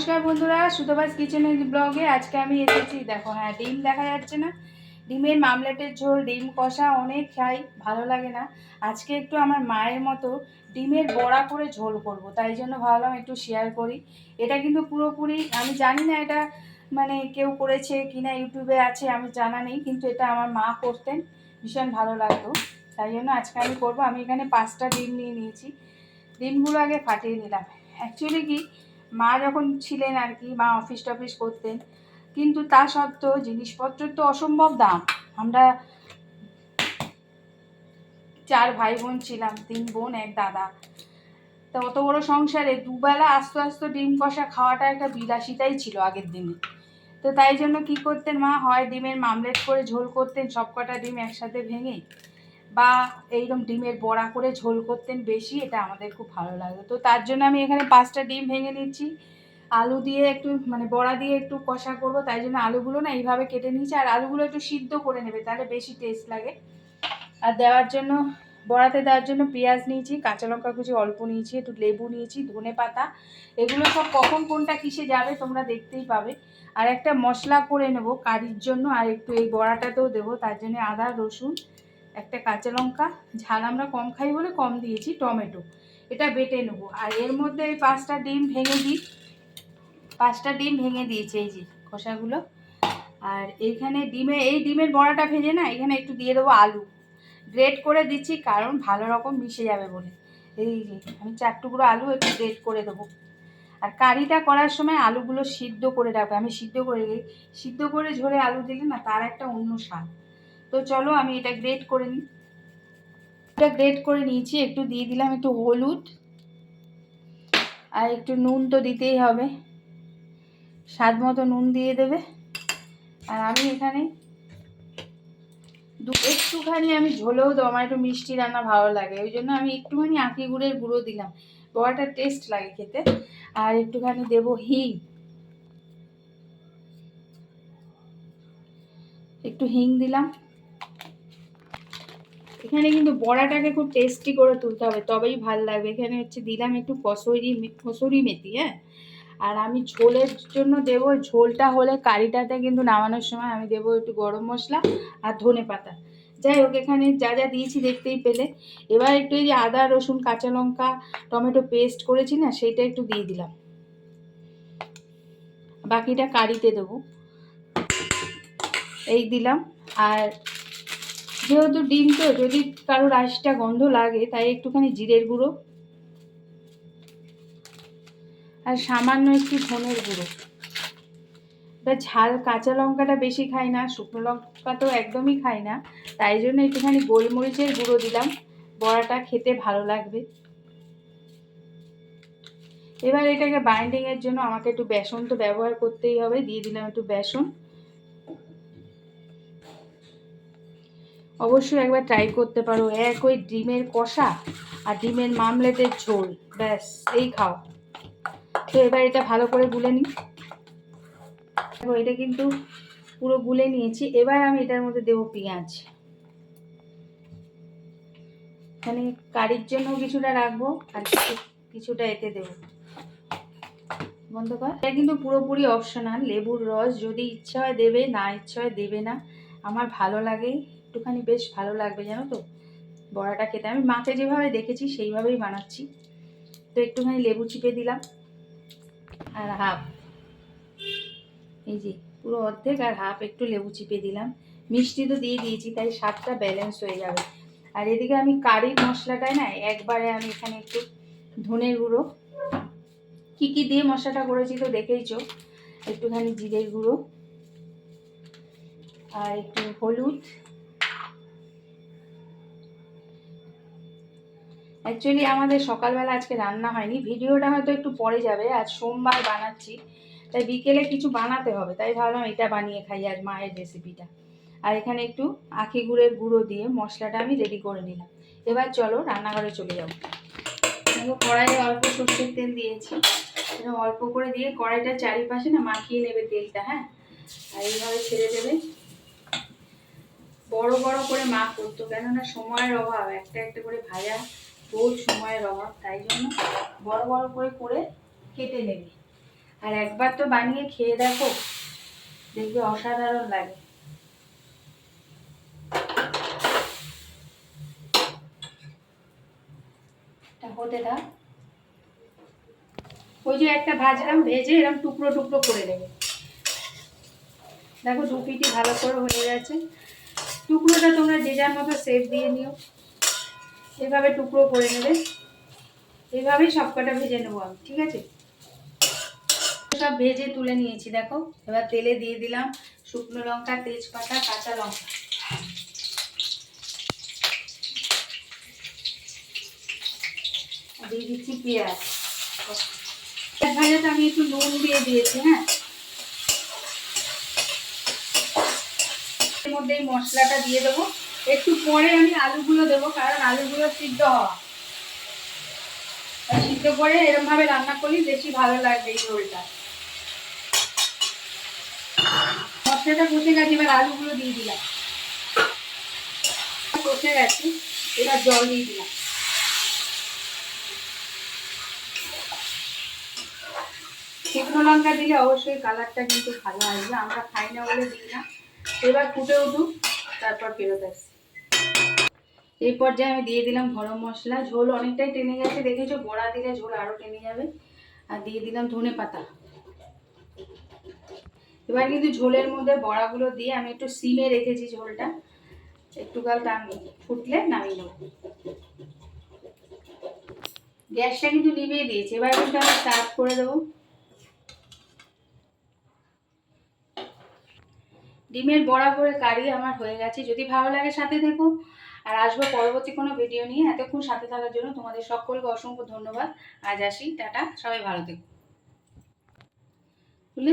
নমস্কার বন্ধুরা, সুতোবাস কিচেনের ব্লগে আজকে আমি এসেছি। দেখো হ্যাঁ ডিম দেখা যাচ্ছে না। ডিমের মামলেটের ঝোল, ডিম কষা, অনেক খাই, ভালো লাগে না। আজকে একটু আমার মায়ের মতো ডিমের বড়া করে ঝোল করব, তাই জন্য ভাবলাম একটু শেয়ার করি। এটা কিন্তু পুরোপুরি, আমি জানি না এটা মানে কেউ করেছে কিনা ইউটিউবে আছে, আমি জানা নেই, কিন্তু এটা আমার মা করতেন, ভীষণ ভালো লাগতো। তাই জন্য আজকে আমি করব, আমি এখানে পাঁচটা ডিম নিয়ে নিয়েছি। ডিমগুলো আগে ফাটিয়ে নিলাম। অ্যাকচুয়ালি কি মা যখন ছিলেন আর কি, মা অফিস টফিস করতেন, কিন্তু তা সত্ত্বেও জিনিসপত্রের তো অসম্ভব দাম। আমরা চার ভাই বোন ছিলাম, তিন বোন, এক দাদা। তা অত বড় সংসারে দুবেলা আস্তে আস্তে ডিম কষা খাওয়াটা একটা বিলাসিতাই ছিল আগের দিনে। তো তাই জন্য কি করতেন মা? হয় ডিমের মামলেট করে ঝোল করতেন সব কটা ডিম একসাথে ভেঙে। বা এইরকম ডিমের বড়া করে ঝোল করতেন বেশি, এটা আমাদের খুব ভালো লাগে তো তার জন্য আমি এখানে পাঁচটা ডিম ভেঙে নিচ্ছি। আলু দিয়ে একটু মানে বড়া দিয়ে একটু কষা করব, তাই জন্য আলুগুলো না এইভাবে কেটে নিয়েছি। আর আলুগুলো একটু সিদ্ধ করে নেবে, তাহলে বেশি টেস্ট লাগে। আর দেওয়ার জন্য, বড়াতে দেওয়ার জন্য পেঁয়াজ নিয়েছি, কাঁচা লঙ্কা কুচি অল্প নিয়েছি, একটু লেবু নিয়েছি, ধনে পাতা। এগুলো সব কখন কোনটা কিসে যাবে তোমরা দেখতেই পাবে। আর একটা মশলা করে নেব কারির জন্য, আর একটু এই বড়াটাতেও দেবো, তার জন্য আদা, রসুন একটা কাঁচা লঙ্কা, ঝাল আমরা কম খাই বলে কম দিয়েছি, টমেটো। এটা বেটে নেব। আর এর মধ্যে এই পাঁচটা ডিম ভেঙে দিই। পাঁচটা ডিম ভেঙে দিয়েছি এই যে খোসাগুলো। আর এইখানে ডিমে, এই ডিমের বড়াটা ভেজে না, এখানে একটু দিয়ে দেবো আলু। গ্রেট করে দিচ্ছি, কারণ ভালো রকম মিশে যাবে বলে। এই যে, আমি চার টুকরো আলু একটু গ্রেট করে দেবো। আর কারিটা করার সময় আলুগুলো সিদ্ধ করে রাখবে। আমি সিদ্ধ করে দিই সিদ্ধ করে ঝরে আলু দিলে না, তার একটা অন্য স্বাদ। তো চলো আমি এটা গ্রেট করে নিই এটা গ্রেট করে নিয়েছি, একটু দিয়ে দিলাম একটু হলুদ। আর একটু নুন তো দিতেই হবে। স্বাদ মতো নুন দিয়ে দেবে। আর আমি এখানে দু একটুখানি আমি ঝোলেও দেবো আমার একটু মিষ্টি রান্না ভালো লাগে। ওই জন্য আমি একটুখানি আঁকি গুড়ের গুঁড়ো দিলাম। বড়াটা টেস্ট লাগে খেতে। আর একটুখানি দেবো হিং। একটু হিং দিলাম। কিন্তু বড়াটাকে খুব টেস্টি করে তুলতে হবে, তবেই ভালো লাগবে। এখানে হচ্ছে দিলাম একটু কসুরি কসুরি মেথি হ্যাঁ? আর আমি ঝোলের জন্য দেবো ঝোলটা হলে কারিটাতে কিন্তু নামানোর সময় আমি দেবো একটু গরম মশলা আর ধনে পাতা। যাই হোক, এখানে যা যা দিয়েছি দেখতেই পেলে। এবার একটু এই যে আদা, রসুন, কাঁচা লঙ্কা, টমেটো পেস্ট করেছি না, সেইটা একটু দিয়ে দিলাম। বাকিটা কারিতে দেবো। এই দিলাম। আর যেহেতু ডিম তো, যদি কারোর আশটা গন্ধ লাগে, তাই একটুখানি জিরের গুঁড়ো আর সামান্য একটু ধনের গুঁড়ো। এবার ঝাল কাঁচা লঙ্কাটা বেশি খাই না, শুকনো লঙ্কা তো একদমই খাই না, তাই জন্য একটুখানি গোলমরিচের গুঁড়ো দিলাম, বড়াটা খেতে ভালো লাগবে। এবার এটাকে বাইন্ডিংয়ের জন্য আমাকে একটু বেসন তো ব্যবহার করতেই হবে, দিয়ে দিলাম একটু বেসন। অবশ্যই একবার ট্রাই করতে পারো। এক ওই ডিমের কষা আর ডিমের মামলেটের ঝোল। ব্যাস, এই খাও। তো এবার এটা ভালো করে গুলে নিই। দেখো, এটা কিন্তু পুরো গুলে নিয়েছি। এবার আমি এটার মধ্যে দেবো পেঁয়াজ। এখানে কারির জন্য কিছুটা রাখব আর কিছুটা এতে দেবো। বন্ধ এটা কিন্তু পুরোপুরি অপশনাল লেবুর রস যদি ইচ্ছা হয় দেবে, না ইচ্ছা হয় দেবে না। আমার ভালো লাগে। একটুখানি বেশ ভালো লাগবে জানো তো? বড়াটা খেতে। আমি মাকে যেভাবে দেখেছি, সেইভাবেই বানাচ্ছি। তো একটুখানি লেবু চিপে দিলাম। আর হাফ। এই যে, পুরো অর্ধেক আর হাফ একটু লেবু চিপে দিলাম। মিষ্টি তো দিয়ে দিয়েছি, তাই স্বাদটা ব্যালেন্স হয়ে যাবে। আর এদিকে আমি কারির মশলাটায় না, একবারে আমি এখানে একটু ধনের গুঁড়ো। কী কী দিয়ে মশলাটা করেছি তো দেখেইছো? একটুখানি জিরের গুঁড়ো। আর একটু হলুদ। অ্যাকচুয়ালি আমাদের সকালবেলা আজকে রান্না হয়নি। ভিডিওটা হয়তো একটু পরে যাবে। আজ সোমবার বানাচ্ছি। তাই বিকেলে কিছু বানাতে হবে। তাই ভাবলাম এটা বানিয়ে খাই আজ মায়ের রেসিপিটা আর এখানে একটু আখি গুড়ের গুঁড়ো দিয়ে মশলাটা আমি রেডি করে নিলাম। এবার চলো রান্নাঘরে চলে যাব। কড়াইয়ে অল্প সর্ষের তেল দিয়েছি। এরকম অল্প করে দিয়ে কড়াইটার চারিপাশে না মাখিয়ে নেবে তেলটা হ্যাঁ? আর এইভাবে ছেড়ে দেবে। বড় বড় করে মা করতো কেননা সময়ের অভাব। একটা একটা করে ভাজা বহু সময়ের অভাব, তাই জন্য বড় বড় করে করে কেটে নেবে। আর একবার তো বানিয়ে খেয়ে দেখো, দেখবে অসাধারণ লাগে। হতে দাও ওই যে একটা ভাজলাম, ভেজে এরকম টুকরো টুকরো করে দেবে দেখো দু পিটি ভালো করে হয়ে গেছে। টুকরোটা তোমরা যে যার মতো সেপ দিয়ে নিও। এভাবে টুকরো করে নেবে। এইভাবেই সব কটা ভেজে নেব আমি, ঠিক আছে? সব ভেজে তুলে নিয়েছি, দেখো। এবার তেলে দিয়ে দিলাম শুকনো লঙ্কা, তেজপাতা, কাঁচা লঙ্কা। দিয়ে দিচ্ছি পেঁয়াজ। ভাজাতে আমি একটু নুন দিয়ে দিয়েছি হ্যাঁ? এর মধ্যে মশলাটা দিয়ে দেবো। একটু পরে আমি আলুগুলো দেবো, কারণ আলুগুলো সিদ্ধ হওয়া। সিদ্ধ করে এরকম ভাবে রান্না করলে বেশি ভালো লাগবে এই ঝোলটা। মশলাটা কষে গেছে, এবার আলুগুলো দিয়ে দিলাম। কষে গেছে, এবার জল দিয়ে দিলাম। শুকনো লঙ্কা দিলে অবশ্যই কালারটা কিন্তু ভালো আসবে, আমরা খাই না বলে দিই না। এবার ফুটে উঠুক, তারপর ফেরত আসছি। এই পর্যায়ে আমি দিয়ে দিলাম গরম মশলা। ঝোল অনেকটাই টেনে গেছে, দেখেছ? বড়া দিলে ঝোল আরও টেনে যাবে। আর দিয়ে দিলাম ধনে পাতা। এবার কিন্তু ঝোলের মধ্যে বড়াগুলো দিয়ে আমি একটু সিমে রেখেছি ঝোলটা। একটু কাল টান ফুটলে নামিয়ে নেব। গ্যাসটা কিন্তু নিভিয়ে দিয়েছি। এবার কিন্তু আমি সার্ভ করে দেবো। ডিমের বড়া করে কারি আমার হয়ে গেছে। যদি ভালো লাগে সাথে দেখো। আর আসব পরবর্তী কোনো ভিডিও নিয়ে। এতক্ষণ সাথে থাকার জন্য তোমাদের সকলকে অসংখ্য ধন্যবাদ। আজ আসি, টাটা, সবাই ভালো থেকো। বুঝলে